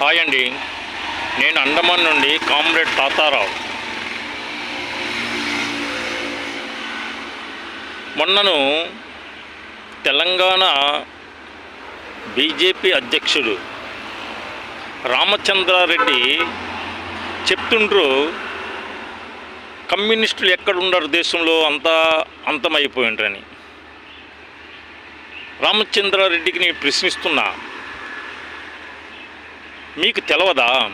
Hi అండి. నేను అండమాన్ నుండి కామ్రేడ్ తాతారావు. మొన్నను తెలంగాణ బీజేపీ అధ్యక్షుడు రామచంద్రారెడ్డి చెప్తుండ్రు కమ్యూనిస్టులు ఎక్కడున్నారు దేశంలో? అంతా అంతమైపోయిండ్రని. రామచంద్రారెడ్డికి నేను ప్రశ్నిస్తున్నా మీకు తెలవదా?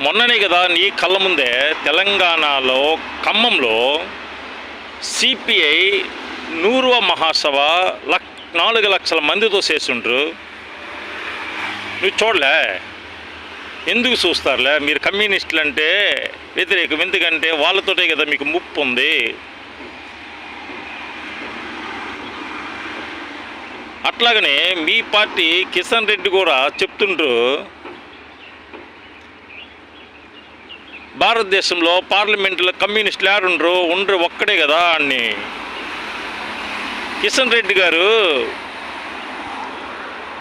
మొన్ననే కదా నీ కళ్ళ ముందే తెలంగాణలో ఖమ్మంలో సిపిఐ నూరువ మహాసభ లక్ నాలుగు లక్షల మందితో చేస్తుండ్రు నువ్వు చూడలే. ఎందుకు చూస్తారులే? మీరు కమ్యూనిస్టులు అంటే వ్యతిరేకం. ఎందుకంటే వాళ్ళతోటే కదా మీకు ముప్పు ఉంది. అట్లాగనే మీ పార్టీ కిషన్ రెడ్డి కూడా చెప్తుండ్రు భారతదేశంలో పార్లమెంట్లో కమ్యూనిస్టులు యారుండ్రు ఉండరు ఒక్కడే కదా అని. కిషన్ రెడ్డి గారు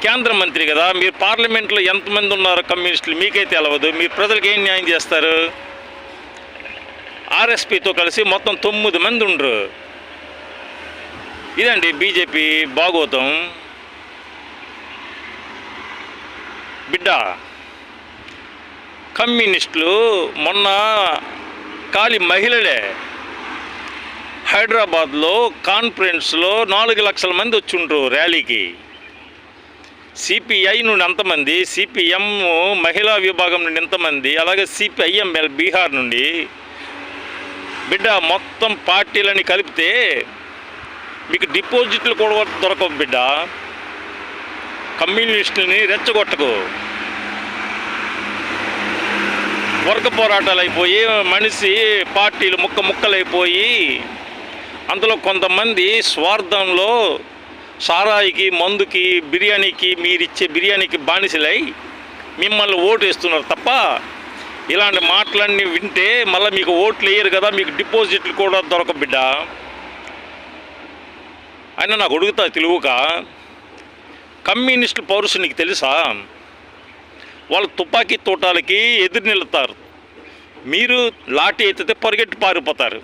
కేంద్ర మంత్రి కదా మీరు పార్లమెంట్లో ఎంతమంది ఉన్నారు కమ్యూనిస్టులు? మీకైతే తెలవదు. మీరు ప్రజలకు ఏం న్యాయం చేస్తారు? ఆర్ఎస్పితో కలిసి మొత్తం తొమ్మిది మంది ఉండరు. ఇదండి బీజేపీ భాగోతం బిడ్డ కమ్యూనిస్టులు మొన్న కాలి మహిళలే హైదరాబాద్లో కాన్ఫరెన్స్లో నాలుగు లక్షల మంది వచ్చిండ్రు ర్యాలీకి. సిపిఐ నుండి ఎంతమంది సిపిఎం మహిళా విభాగం నుండి ఎంతమంది అలాగే సిపిఐఎంఎల్ బీహార్ నుండి. బిడ్డ మొత్తం పార్టీలని కలిపితే మీకు డిపాజిట్లు కూడా దొరకవు బిడ్డ. కమ్యూనిస్టులని రెచ్చగొట్టకు. వర్గ పోరాటాలు అయిపోయి మనిషి పార్టీలు ముక్క ముక్కలైపోయి అందులో కొంతమంది స్వార్థంలో సారాయికి మందుకి బిర్యానీకి మీరిచ్చే బిర్యానీకి బానిసలై మిమ్మల్ని ఓటు వేస్తున్నారు తప్ప ఇలాంటి మాటలన్నీ వింటే మళ్ళీ మీకు ఓట్లు వేయరు కదా మీకు డిపాజిట్లు కూడా దొరక బిడ్డ. అయినా నాకు అడుగుతా తెలుగుగా కమ్యూనిస్టు పౌరుషు నీకు తెలుసా? వాళ్ళు తుపాకీ తోటాలకి ఎదురు నిలుతారు. మీరు లాఠీ ఎత్తితే పరిగెట్టి పారిపోతారు.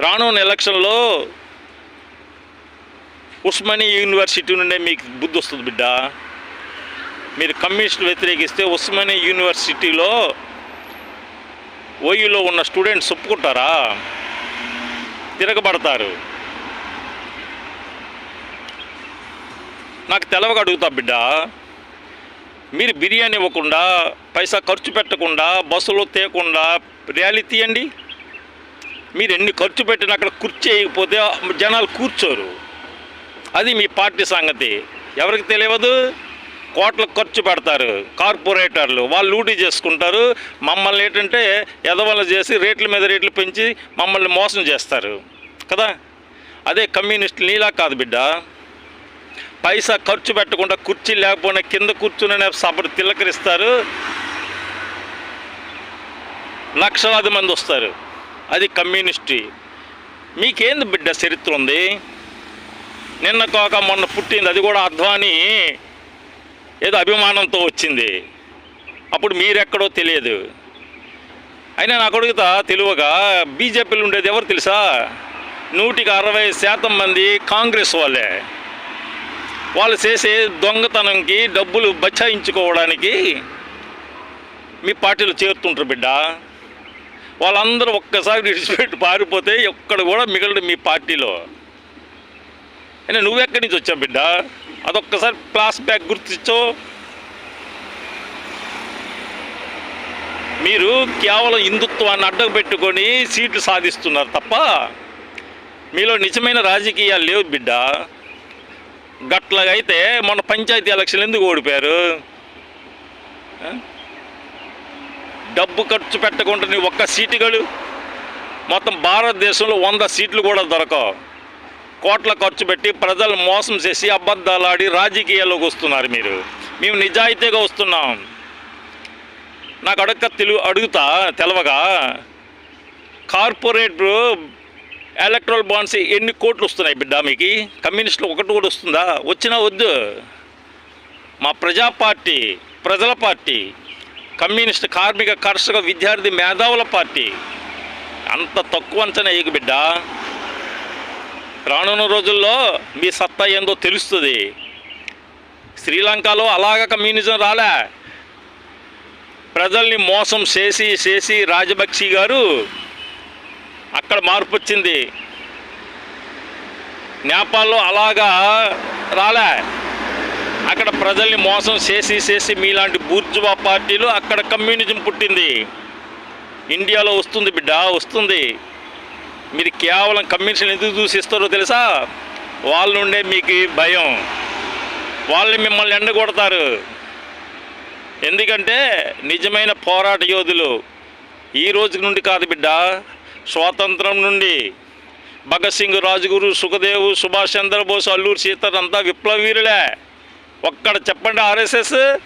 రానున్న ఎలక్షన్లో ఉస్మానీ యూనివర్సిటీ నుండే మీకు బుద్ధి వస్తుంది బిడ్డ. మీరు కమ్యూనిస్టులు వ్యతిరేకిస్తే ఉస్మానీ యూనివర్సిటీలో ఓయూలో ఉన్న స్టూడెంట్స్ ఒప్పుకుంటారా? తిరగబడతారు. నాకు తెలవగా అడుగుతా బిడ్డ. మీరు బిర్యానీ ఇవ్వకుండా పైసా ఖర్చు పెట్టకుండా బస్సులో తేకుండా ర్యాలీ తీయండి మీరు ఎన్ని ఖర్చు పెట్టినా అక్కడ కుర్చీ వేయకపోతే జనాలు కూర్చోరు. అది మీ పార్టీ సంగతి. ఎవరికి తెలియదు? కోట్లకు ఖర్చు పెడతారు. కార్పొరేటర్లు వాళ్ళు లూటీ చేసుకుంటారు. మమ్మల్ని ఏంటంటే ఎదవల చేసి రేట్ల మీద రేట్లు పెంచి మమ్మల్ని మోసం చేస్తారు. కదా? అదే కమ్యూనిస్టులు నీలా కాదు బిడ్డ. పైసా ఖర్చు పెట్టకుండా కుర్చీ లేకపోయినా కింద కూర్చునే సభను తిలకరిస్తారు. లక్షలాది మంది వస్తారు. అది కమ్యూనిస్టీ. మీకేంది బిడ్డ చరిత్ర ఉంది? నిన్న కాక మొన్న పుట్టింది. అది కూడా అద్వానీ ఏదో అభిమానంతో వచ్చింది. అప్పుడు మీరెక్కడో తెలియదు. అయినా నాకు అడుగుతా తెలివగా బీజేపీలు ఉండేది ఎవరు తెలుసా? నూటికి అరవై శాతం మంది కాంగ్రెస్ వాళ్ళే. వాళ్ళు చేసే దొంగతనంకి డబ్బులు బచాయించుకోవడానికి మీ పార్టీలో చేరుతుంటారు బిడ్డ. వాళ్ళందరూ ఒక్కసారి విడిచిపెట్టి పారిపోతే ఎక్కడ కూడా మిగలడు మీ పార్టీలో. అయినా నువ్వెక్కడి నుంచి వచ్చావు బిడ్డ? అదొక్కసారి క్లాస్ బ్యాక్ గుర్తించో మీరు కేవలం హిందుత్వాన్ని అడ్డం పెట్టుకొని సీట్లు సాధిస్తున్నారు తప్ప మీలో నిజమైన రాజకీయాలు లేవు బిడ్డ. గట్లగైతే అయితే మొన్న పంచాయతీ ఎలక్షన్లు ఎందుకు ఓడిపోయారు? డబ్బు ఖర్చు పెట్టకుండా నీ ఒక్క సీటుగలు మొత్తం భారతదేశంలో వంద సీట్లు కూడా దొరకవు. కోట్ల ఖర్చు పెట్టి ప్రజలు మోసం చేసి అబద్ధాలాడి రాజకీయాల్లోకి వస్తున్నారు మీరు. మేము నిజాయితీగా వస్తున్నాం. నాకు అడగ తెలుగు అడుగుతా తెలవగా. కార్పొరేట్ ఎలక్ట్రల్ బాండ్స్ ఎన్ని కోట్లు వస్తున్నాయి బిడ్డ మీకు? కమ్యూనిస్టులు ఒకటి కూడా వస్తుందా? వచ్చినా వద్దు. మా ప్రజా పార్టీ ప్రజల పార్టీ కమ్యూనిస్ట్ కార్మిక కర్షక విద్యార్థి మేధావుల పార్టీ. అంత తక్కువ అంచనా వేయకు బిడ్డ. రానున్న రోజుల్లో మీ సత్తా ఏందో తెలుస్తుంది. శ్రీలంకలో అలాగ కమ్యూనిజం రాలే. ప్రజల్ని మోసం చేసి చేసి రాజపక్షి గారు అక్కడ మార్పు వచ్చింది. నేపాల్లో అలాగా రాలే. అక్కడ ప్రజల్ని మోసం చేసి చేసి మీలాంటి బూర్జువా పార్టీలు అక్కడ కమ్యూనిజం పుట్టింది. ఇండియాలో వస్తుంది బిడ్డ వస్తుంది. మీరు కేవలం కమ్యూనిస్ట్ ఎందుకు దూషిస్తారో తెలుసా? వాళ్ళ నుండే మీకు భయం. వాళ్ళు మిమ్మల్ని ఎండగొడతారు. ఎందుకంటే నిజమైన పోరాట యోధులు ఈ రోజు నుండి కాదు బిడ్డ. స్వాతంత్రం నుండి భగత్ సింగ్ రాజగురు సుఖదేవు సుభాష్ చంద్రబోస్ అల్లూరు సీతారాం అంతా విప్లవీరులే. ఒక్కడ చెప్పండి ఆర్ఎస్ఎస్?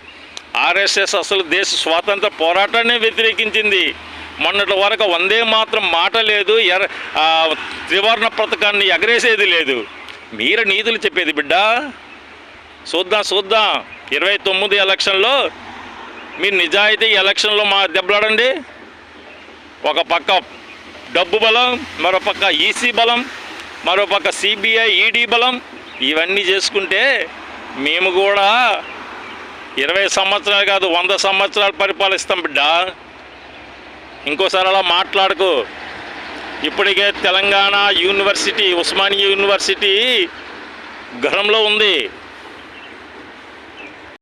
ఆర్ఎస్ఎస్ అసలు దేశ స్వాతంత్ర పోరాటాన్ని వ్యతిరేకించింది. మొన్నటి వరకు వందే మాత్రం మాట లేదు ఎర త్రివర్ణ పథకాన్ని ఎగరేసేది లేదు. మీరు నీతులు చెప్పేది బిడ్డ. చూద్దాం చూద్దాం. ఇరవై తొమ్మిది ఎలక్షన్లో మీరు నిజాయితీ ఎలక్షన్లో మా దెబ్బలాడండి. ఒక పక్క డబ్బు బలం మరోపక్క ఈసీ బలం మరోపక్క సిబిఐ ఈడీ బలం ఇవన్నీ చేసుకుంటే మేము కూడా ఇరవై సంవత్సరాలు కాదు వంద సంవత్సరాలు పరిపాలిస్తాం బిడ్డ. ఇంకోసారి అలా మాట్లాడుకో. ఇప్పటికే తెలంగాణ యూనివర్సిటీ ఉస్మానియా యూనివర్సిటీ గృహంలో ఉంది.